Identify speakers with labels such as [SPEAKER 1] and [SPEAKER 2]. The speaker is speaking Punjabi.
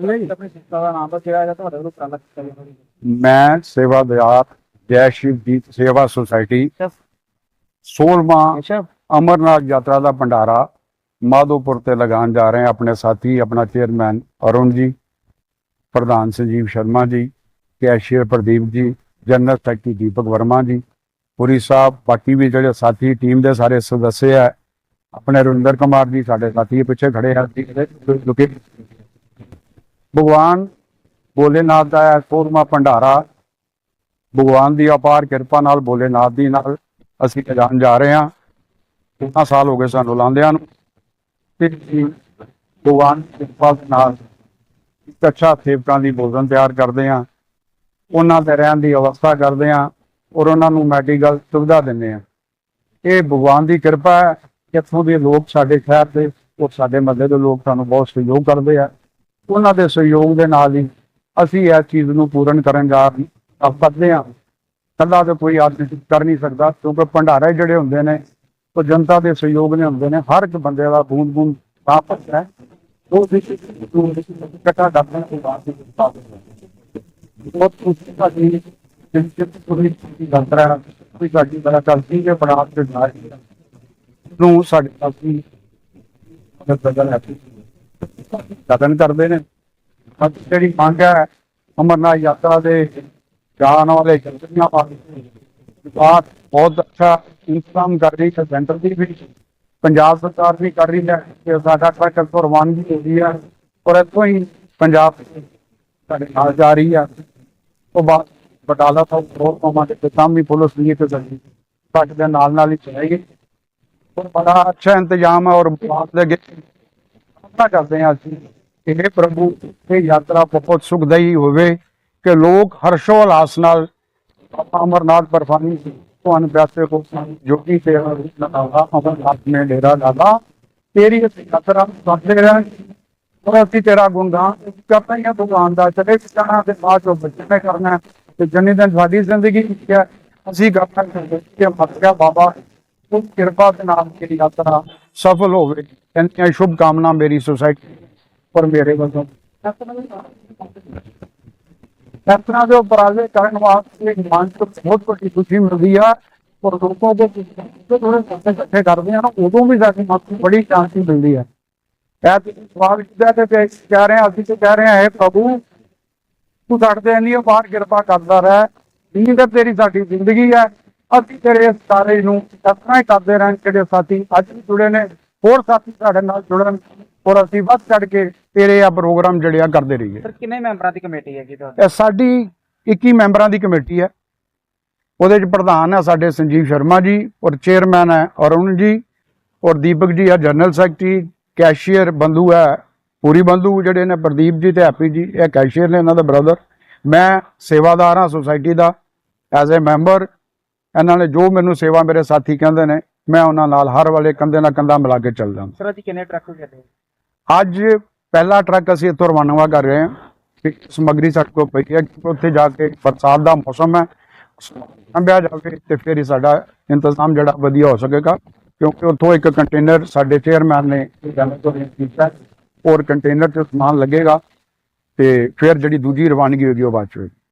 [SPEAKER 1] ਨਹੀਂ। ਆਪਣੀ ਸੰਸਥਾ ਦਾ ਨਾਮ ਦੱਸਿਆ ਜਾਂ ਤੁਹਾਡੇ ਵੱਲੋਂ
[SPEAKER 2] ਮੈਂ ਜੈ ਸ਼ਿਵਜੀਤ ਸੇਵਾ ਸੁਸਾਇਟੀ 16ਵਾਂ
[SPEAKER 1] ਅੱਛਾ।
[SPEAKER 2] ਅਮਰਨਾਥ ਯਾਤਰਾ ਦਾ ਭੰਡਾਰਾ ਮਾਧੋਪੁਰ ਤੇ ਲਗਾਉਣ ਜਾ ਰਹੇ ਹਾਂ। ਆਪਣੇ ਸਾਥੀ ਆਪਣਾ ਚੇਅਰਮੈਨ ਅਰੁਣ ਜੀ ਪ੍ਰਧਾਨ Sanjeev Sharma ji cashier Pradeep ji general secretary ਦੀਪਕ ਵਰਮਾ ਜੀ ਪੁਰੀ ਸਾਹਿਬ ਬਾਕੀ ਵੀ ਜਿਹੜੇ ਸਾਥੀ ਟੀਮ ਦੇ ਸਾਰੇ ਸਦੱਸਿਆ ਆਪਣੇ ਰਵਿੰਦਰ ਕੁਮਾਰ ਜੀ ਸਾਡੇ ਸਾਥੀ ਪਿੱਛੇ ਖੜੇ ਹਨ ਲੁਕੇ ਭਗਵਾਨ ਭੋਲੇਨਾਥ ਦਾ ਹੈ ਸੋਲਮਾ ਭੰਡਾਰਾ। ਭਗਵਾਨ ਦੀ ਅਪਾਰ ਕਿਰਪਾ ਨਾਲ, ਭੋਲੇਨਾਥ ਦੀ ਨਾਲ ਅਸੀਂ ਜਾਣ ਜਾ ਰਹੇ ਹਾਂ। 13 ਸਾਲ ਹੋ ਗਏ ਸਾਨੂੰ ਲਾਉਂਦਿਆਂ ਨੂੰ। ਤੇ ਭਗਵਾਨ ਦੀ ਕਿਰਪਾ ਦੇ ਨਾਲ ਇੱਕ ਅੱਛਾ ਸੇਵਕਾਂ ਦੀ ਭੋਜਨ ਤਿਆਰ ਕਰਦੇ ਹਾਂ। ਉਹਨਾਂ ਦੇ ਰਹਿਣ ਦੀ ਅਵਸਥਾ ਕਰਦੇ ਹਾਂ ਔਰ ਉਹਨਾਂ ਨੂੰ ਮੈਡੀਕਲ ਸੁਵਿਧਾ ਦਿੰਦੇ ਹਾਂ। ਇਹ ਭਗਵਾਨ ਦੀ ਕਿਰਪਾ ਹੈ। ਇੱਥੋਂ ਦੇ ਲੋਕ ਸਾਡੇ ਸ਼ਹਿਰ ਦੇ ਔਰ ਸਾਡੇ ਮਹੱਲੇ ਦੇ ਲੋਕ ਸਾਨੂੰ ਬਹੁਤ ਸਹਿਯੋਗ ਕਰਦੇ ਆ। ਉਹਨਾਂ ਦੇ ਸਹਿਯੋਗ ਦੇ ਨਾਲ ਹੀ ਅਸੀਂ ਇਸ ਚੀਜ਼ ਨੂੰ ਪੂਰਨ ਕਰਨ ਜਾ ਕਰਦੇ ਹਾਂ ਕੱਲਾ ਤਾਂ ਕੋਈ ਆਦਮੀ ਕਰ ਨਹੀਂ ਸਕਦਾ, ਕਿਉਂਕਿ ਭੰਡਾਰੇ ਜਿਹੜੇ ਹੁੰਦੇ ਨੇ, ਉਹ ਜਨਤਾ ਦੇ ਸਹਿਯੋਗ ਨੇ ਹੁੰਦੇ ਨੇ। ਹਰ ਇੱਕ ਬੰਦੇ ਦਾ ਬੂੰਦ ਬੂੰਦ ਸਾਫ਼ ਹੈ। ਉਹ ਵੀ ਇਕੱਠਾ ਡੱਬਣ ਤੋਂ ਬਾਅਦ ਹੀ। ਸਾਫ਼ ਬਹੁਤ ਖੁਸ਼ੀ ਸਾਡੀ ਜਿੰਦਗੀ ਪੂਰੀ ਯਾਤਰਾ ਕੋਈ ਸਾਡੀ ਬੜਾ ਚਲਦੀ ਹੈ ਬਣਾ ਕੇ ਜਾ ਨੂੰ ਸਾਡੇ ਸਾਥੀ ਬਦਲ ਹੈ ਕਦਨ ਕਰਦੇ ਨੇ। ਅੱਜ ਜਿਹੜੀ ਮੰਗ ਹੈ, ਅਮਰਨਾਥ ਯਾਤਰਾ ਦੇ ਜਾਣ ਵਾਲੇ ਜਨਤੀਆਂ ਬਾਤ ਬਹੁਤ ਅੱਛਾ ਇੰਤਜ਼ਾਮ ਕਰ ਰਹੀ ਹੈ, ਸੈਂਟਰ ਦੀ ਵੀ। ਪੰਜਾਬ ਸਰਕਾਰ ਵੀ ਕਰ ਰਹੀ ਹੈ ਕਿ ਸਾਡਾ ਟਰੱਕ ਤੋਂ ਰਵਾਨਗੀ ਹੋ ਰਹੀ ਹੈ ਔਰ ਇੱਥੋਂ ਹੀ ਪੰਜਾਬ ਸਾਡੇ ਨਾਲ ਜਾ ਰਹੀ ਹੈ। ਉਹ ਬਾਅਦ ਬਟਾਲਾ ਤੋਂ ਹੋਰ ਕੋਮਾ ਦੇ ਕੰਮ ਵੀ ਪੁਲਿਸ ਦੀ ਤੇ ਚੱਲੀ ਟਰੱਕ ਦੇ ਨਾਲ ਨਾਲ ਹੀ ਚਲਾਈ ਗਈ ਔਰ ਬੜਾ ਅੱਛਾ ਇੰਤਜ਼ਾਮ ਹੈ ਔਰ ਬਾਤ ਦੇ ਅੱਗੇ ਪ੍ਰਾਰਥਨਾ ਕਰਦੇ ਹਾਂ ਅਸੀਂ ਕਿ हे ਪ੍ਰਭੂ, ਇਹ ਯਾਤਰਾ ਬਹੁਤ ਸੁਖਦਾਈ ਹੋਵੇ ਕਿ ਲੋਕ ਹਰਸ਼ੋਲਾਸ ਨਾਲ ਅਮਰਨਾਥ ਬਰਫਾਨੀ ਤੁਹਾਨੂੰ ਪਿਆਸੇ ਕੋ ਜੋਗੀ ਸੇਵਾ ਲਗਾਵਾ ਅਮਰਨਾਥ ਨੇ ਡੇਰਾ ਡਾਲਾ ਤੇਰੀ ਇਸ ਯਾਤਰਾ ਕਰਦੇ ਰਹਿਣ ਔਰ ਅਸੀਂ ਤੇਰਾ ਗੁਣਗਾਨ ਕਰਨਾ ਹੀ ਆ ਭਗਵਾਨ ਦਾ, ਚਲੇ ਜਾਣਾ ਤੇ ਬਾਅਦ ਚੋਂ ਬੱਚੇ ਕਰਨਾ ਤੇ ਜਨੀ ਦਿਨ ਸਾਡੀ ਜ਼ਿੰਦਗੀ ਵਿੱਚ ਹੈ, ਅਸੀਂ ਕਰਨਾ ਕਿ ਮਤ ਬਾਬਾ ਉਹ ਕਿਰਪਾ ਦੇ ਨਾਲ ਮੇਰੀ ਯਾਤਰਾ ਸਫਲ ਹੋਵੇ। ਇੰਨੀਆਂ ਸ਼ੁਭ ਕਾਮਨਾ ਮੇਰੀ ਸੁਸਾਇਟੀ ਪਰ ਮੇਰੇ ਵੱਲੋਂ। ਯਾਤਰਾ ਦੇ ਉਪਰਾਲੇ ਕਰਨ ਵਾਸਤੇ ਮਨ ਤੋਂ ਬਹੁਤ ਵੱਡੀ ਖੁਸ਼ੀ ਮਿਲਦੀ ਆ ਔਰ ਲੋਕਾਂ ਦੇ ਥੋੜੇ ਪੈਸੇ ਇਕੱਠੇ ਕਰਦੇ ਆ ਨਾ, ਉਦੋਂ ਵੀ ਸਾਡੀ ਮਨ ਨੂੰ ਬੜੀ ਸ਼ਾਂਤੀ ਮਿਲਦੀ ਹੈ ਇਹ ਤੁਸੀਂ ਸਵਾਲ ਕੀਤਾ ਤੇ ਕਹਿ ਰਹੇ ਹਾਂ ਅਸੀਂ ਤੇ ਕਹਿ ਰਹੇ ਹਾਂ ਇਹ ਪ੍ਰਭੂ, ਤੂੰ ਸਾਡੇ ਇੰਨੀ ਬਾਹਰ ਕਿਰਪਾ ਕਰਦਾ ਰਹਿ। ਦੀਨ ਤੇ ਤੇਰੀ ਸਾਡੀ ਜ਼ਿੰਦਗੀ ਹੈ ਅਸੀਂ ਤੇਰੇ ਇਸ ਸਾਰੇ ਨੂੰ ਤਰ੍ਹਾਂ ਹੀ ਕਰਦੇ ਰਹਿਣ ਜਿਹੜੇ ਸਾਥੀ ਅੱਜ ਵੀ ਜੁੜੇ ਨੇ ਹੋਰ ਸਾਥੀ ਸਾਡੇ ਨਾਲ ਜੁੜਨ ਔਰ ਅਸੀਂ ਵੱਧ ਚੜ ਕੇ ਤੇਰੇ ਆ ਪ੍ਰੋਗਰਾਮ ਜਿਹੜੇ ਆ ਕਰਦੇ ਰਹੀਏ।
[SPEAKER 1] ਸਰ ਕਿੰਨੇ ਮੈਂਬਰਾਂ ਦੀ ਕਮੇਟੀ ਹੈਗੀ ਤੁਹਾਡੀ?
[SPEAKER 2] ਇਹ ਸਾਡੀ 21 ਮੈਂਬਰਾਂ ਦੀ ਕਮੇਟੀ ਹੈ। ਉਹਦੇ ਚ ਪ੍ਰਧਾਨ ਹੈ ਸਾਡੇ ਸੰਜੀਵ ਸ਼ਰਮਾ ਜੀ ਔਰ ਚੇਅਰਮੈਨ ਹੈ ਅਰੁਣ ਜੀ ਔਰ ਦੀਪਕ ਜੀ ਹੈ ਜਨਰਲ ਸੈਕਟਰੀ ਕੈਸ਼ੀਅਰ ਬੰਧੂ ਹੈ ਪੂਰੀ ਬੰਧੂ ਜਿਹੜੇ ਨੇ ਪ੍ਰਦੀਪ ਜੀ ਤੇ ਹੈਪੀ ਜੀ ਇਹ ਕੈਸ਼ੀਅਰ ਨੇ ਇਹਨਾਂ ਦਾ ਬ੍ਰਦਰ। ਮੈਂ ਸੇਵਾਦਾਰ ਹਾਂ ਸੁਸਾਇਟੀ ਦਾ ਐਜ਼ ਅ ਮੈਂਬਰ ਇਹਨਾਂ ਨੇ ਜੋ ਮੈਨੂੰ ਸੇਵਾ ਮੇਰੇ ਸਾਥੀ ਕਹਿੰਦੇ ਨੇ ਮੈਂ ਉਹਨਾਂ ਨਾਲ ਹਰ ਵੇਲੇ ਕੰਧੇ ਨਾਲ ਕੰਧਾ ਮਿਲਾ ਕੇ ਚੱਲਦਾ
[SPEAKER 1] ਸਰ ਅਸੀਂ ਕਿੰਨੇ ਟਰੱਕ ਕਰਦੇ
[SPEAKER 2] ਅੱਜ ਪਹਿਲਾ ਟਰੱਕ ਅਸੀਂ ਇੱਥੋਂ ਰਵਾਨਾ ਕਰ ਰਹੇ ਹਾਂ। ਸਮੱਗਰੀ ਸਾਡੇ ਕੋਲ ਪਈ ਹੈ ਉੱਥੇ ਜਾ ਕੇ ਬਰਸਾਤ ਦਾ ਮੌਸਮ ਹੈ। ਅੰਬਿਆ ਜਾਵੇ ਤੇ ਫਿਰ ਹੀ ਸਾਡਾ ਇੰਤਜ਼ਾਮ ਜਿਹੜਾ ਵਧੀਆ ਹੋ ਸਕੇਗਾ ਕਿਉਂਕਿ ਉੱਥੋਂ ਇੱਕ ਕੰਟੇਨਰ ਸਾਡੇ ਚੇਅਰਮੈਨ ਨੇ ਤੋਂ ਔਰ ਕੰਟੇਨਰ 'ਚ ਸਮਾਨ ਲੱਗੇਗਾ ਤੇ ਫਿਰ ਜਿਹੜੀ ਦੂਜੀ ਰਵਾਨਗੀ ਹੋਗੀ ਉਹ ਬਾਅਦ 'ਚ ਹੋਏਗੀ।